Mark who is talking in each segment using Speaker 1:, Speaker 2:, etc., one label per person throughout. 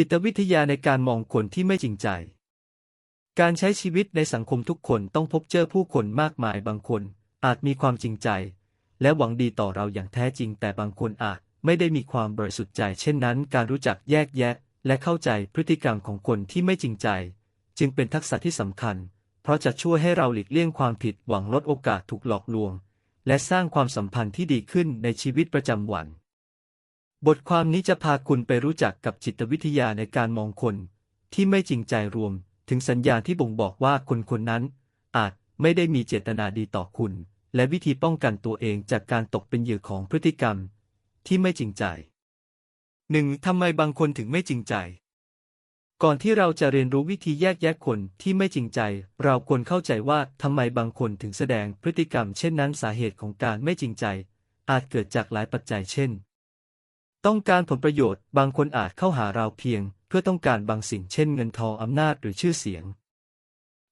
Speaker 1: จิตวิทยาในการมองคนที่ไม่จริงใจ การใช้ชีวิตในสังคมทุกคนต้องพบเจอผู้คนมากมายบางคน อาจมีความจริงใจ และหวังดีต่อเราอย่างแท้จริง แต่บางคนอาจไม่ได้มีความบริสุทธิ์ใจ เช่นนั้น การรู้จักแยกแยะ และเข้าใจพฤติกรรมของคนที่ไม่จริงใจ จึงเป็นทักษะที่สำคัญ เพราะจะช่วยให้เราหลีกเลี่ยงความผิดหวังลดโอกาสถูกหลอกลวง และสร้างความสัมพันธ์ที่ดีขึ้นในชีวิตประจำวัน บทความนี้จะพาคุณไปรู้จักกับจิตวิทยาในการมองคน ที่ไม่จริงใจรวม ถึงสัญญาณที่บ่งบอกว่าคนคนนั้น อาจไม่ได้มีเจตนาดีต่อคุณ และวิธีป้องกันตัวเองจากการตกเป็นเหยื่อของพฤติกรรม ที่ไม่จริงใจหนึ่งทำไมบางคนถึงไม่จริงใจ ก่อนที่เราจะเรียนรู้วิธีแยกแยะคนที่ไม่จริงใจ เราควรเข้าใจว่าทำไมบางคนถึงแสดงพฤติกรรม เช่นนั้นสาเหตุของการไม่จริงใจ อาจเกิดจากหลายปัจจัยเช่น ต้องการผลประโยชน์ บางคนอาจเข้าหาเราเพียง เพื่อต้องการบางสิ่งเช่นเงินทองอำนาจหรือชื่อเสียง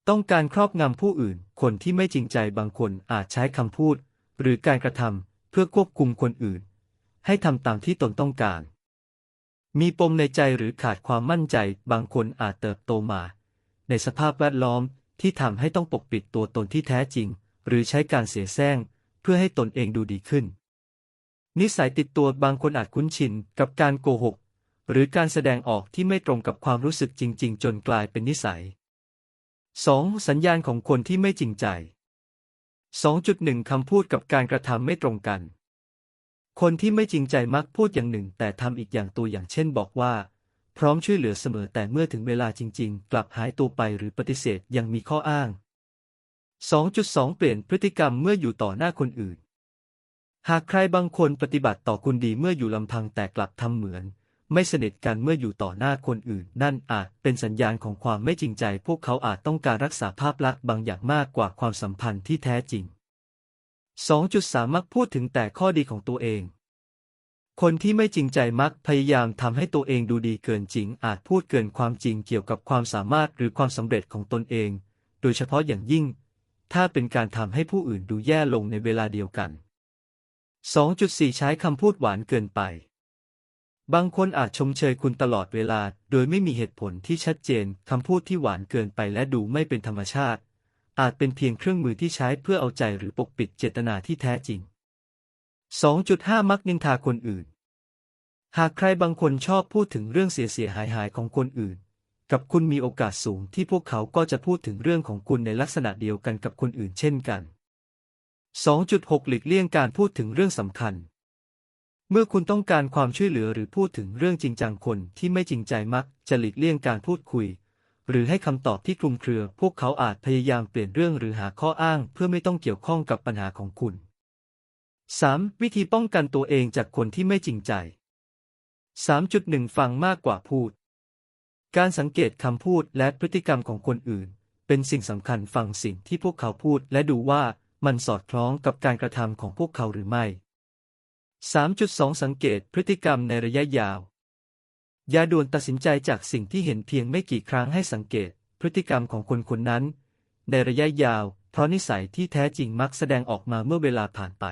Speaker 1: ต้องการครอบงำผู้อื่น คนที่ไม่จริงใจบางคนอาจใช้คำพูด หรือการกระทำเพื่อควบคุมคนอื่น ให้ทำตามที่ตนต้องการ มีปมในใจหรือขาดความมั่นใจ บางคนอาจเติบโตมา ในสภาพแวดล้อมที่ทำให้ต้องปกปิดตัวตนที่แท้จริง หรือใช้การเสียแซงเพื่อให้ตนเองดูดีขึ้น นิสัยติดตัวบางคนอาจคุ้นชินกับการโกหก หรือการแสดงออกที่ไม่ตรงกับความรู้สึกจริง ๆ จนกลายเป็นนิสัย 2. สัญญาณของคนที่ไม่จริงใจ 2.1 คำพูดกับการกระทำไม่ตรงกัน คนที่ไม่จริงใจมักพูดอย่างหนึ่ง แต่ทำอีกอย่างตัวอย่างเช่น บอกว่า พร้อมช่วยเหลือเสมอแต่เมื่อถึงเวลาจริง ๆ กลับหายตัวไปหรือปฏิเสธยังมีข้ออ้าง 2.2 เปลี่ยนพฤติกรรมเมื่ออยู่ต่อหน้าคนอื่น หากใครบางคนปฏิบัติต่อคุณดีเมื่ออยู่ลำพังแต่กลับทำเหมือน ไม่สนิทกันเมื่ออยู่ต่อหน้าคนอื่น นั่นอาจเป็นสัญญาณของความไม่จริงใจ พวกเขาอาจต้องการรักษาภาพลักษณ์บางอย่างมากกว่าความสัมพันธ์ที่แท้จริง 2.3 มักพูดถึงแต่ข้อดีของตัวเอง คนที่ไม่จริงใจมักพยายามทำให้ตัวเองดูดีเกินจริง อาจพูดเกินความจริงเกี่ยวกับความสามารถหรือความสำเร็จของตนเอง โดยเฉพาะอย่างยิ่ง ถ้าเป็นการทำให้ผู้อื่นดูแย่ลงในเวลาเดียวกัน 2.4 ใช้คำพูดหวานเกินไป บางคนอาจชมเชยคุณตลอดเวลา โดยไม่มีเหตุผลที่ชัดเจน คำพูดที่หวานเกินไปและดูไม่เป็นธรรมชาติ อาจเป็นเพียงเครื่องมือที่ใช้เพื่อเอาใจหรือปกปิดเจตนาที่แท้จริง 2.5 มักนินทาคนอื่น หากใครบางคนชอบพูดถึงเรื่องเสียเสียหายหายของคนอื่น กับคุณมีโอกาสสูงที่พวกเขาก็จะพูดถึงเรื่องของคุณในลักษณะเดียวกันกับคนอื่นเช่นกัน 2.6 หลีกเลี่ยงการพูดถึงเรื่องสำคัญ เมื่อคุณต้องการความช่วยเหลือหรือพูดถึงเรื่องจริงจังคนที่ไม่จริงใจมัก จะหลีกเลี่ยงการพูดคุย หรือให้คำตอบที่คลุมเครือ พวกเขาอาจพยายามเปลี่ยนเรื่องหรือหาข้ออ้างเพื่อไม่ต้องเกี่ยวข้องกับปัญหาของคุณ 3. วิธีป้องกันตัวเองจากคนที่ไม่จริงใจ 3.1 ฟังมากกว่าพูด การสังเกตคำพูดและพฤติกรรมของคนอื่น เป็นสิ่งสำคัญฟังสิ่งที่พวกเขาพูดและดูว่า มันสอดคล้องกับการกระทำของพวกเขาหรือไม่ 3.2 สังเกตพฤติกรรมในระยะยาวอย่าด่วนตัดสินใจจากสิ่งที่เห็นเพียงไม่กี่ครั้งให้สังเกตพฤติกรรมของคนคนนั้น ในระยะยาว เพราะนิสัยที่แท้จริงมักแสดงออกมาเมื่อเวลาผ่านไป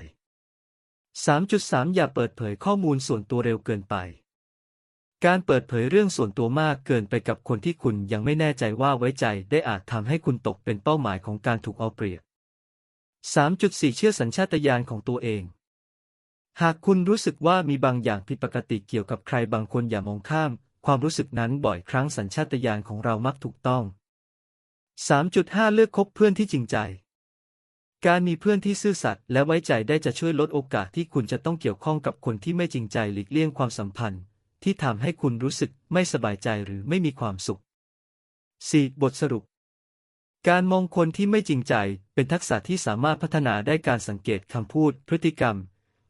Speaker 1: 3.3 อย่าเปิดเผยข้อมูลส่วนตัวเร็วเกินไป การเปิดเผยเรื่องส่วนตัวมากเกินไปกับคนที่คุณยังไม่แน่ใจว่าไว้ใจได้อาจทำให้คุณตกเป็นเป้าหมายของการถูกเอาเปรียบ 3.4 เชื่อสัญชาตญาณของตัวเอง หากคุณรู้สึกว่ามีบางอย่างผิดปกติเกี่ยวกับใครบางคนอย่ามองข้าม ความรู้สึกนั้นบ่อยครั้งสัญชาตญาณของเรามักถูกต้อง 3.5 เลือกคบเพื่อนที่จริงใจ การมีเพื่อนที่ซื่อสัตย์และไว้ใจได้จะช่วยลดโอกาสที่คุณจะต้องเกี่ยวข้องกับคนที่ไม่จริงใจหลีกเลี่ยงความสัมพันธ์ ที่ทำให้คุณรู้สึกไม่สบายใจหรือไม่มีความสุข 4. บทสรุป การมองคนที่ไม่จริงใจเป็นทักษะที่สามารถพัฒนาได้การสังเกตคำพูด พฤติกรรม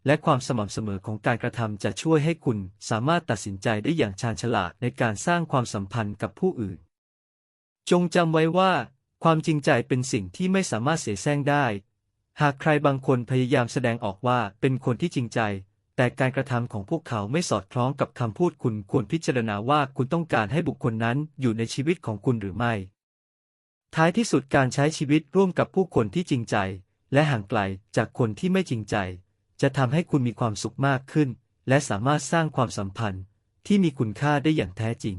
Speaker 1: และความสม่ำเสมอของการกระทำจะช่วยให้คุณสามารถตัดสินใจได้อย่างชาญฉลาดในการสร้างความสัมพันธ์กับผู้อื่น จงจำไว้ว่า ความจริงใจเป็นสิ่งที่ไม่สามารถเสแสร้งได้ หากใครบางคนพยายามแสดงออกว่าเป็นคนที่จริงใจ แต่การกระทำของพวกเขาไม่สอดคล้องกับคำพูดคุณควรพิจารณาว่าคุณต้องการให้บุคคลนั้นอยู่ในชีวิตของคุณหรือไม่ ท้ายที่สุดการใช้ชีวิตร่วมกับผู้คนที่จริงใจ และห่างไกลจากคนที่ไม่จริงใจ จะทำให้คุณมีความสุขมากขึ้น และสามารถสร้างความสัมพันธ์ที่มีคุณค่าได้อย่างแท้จริง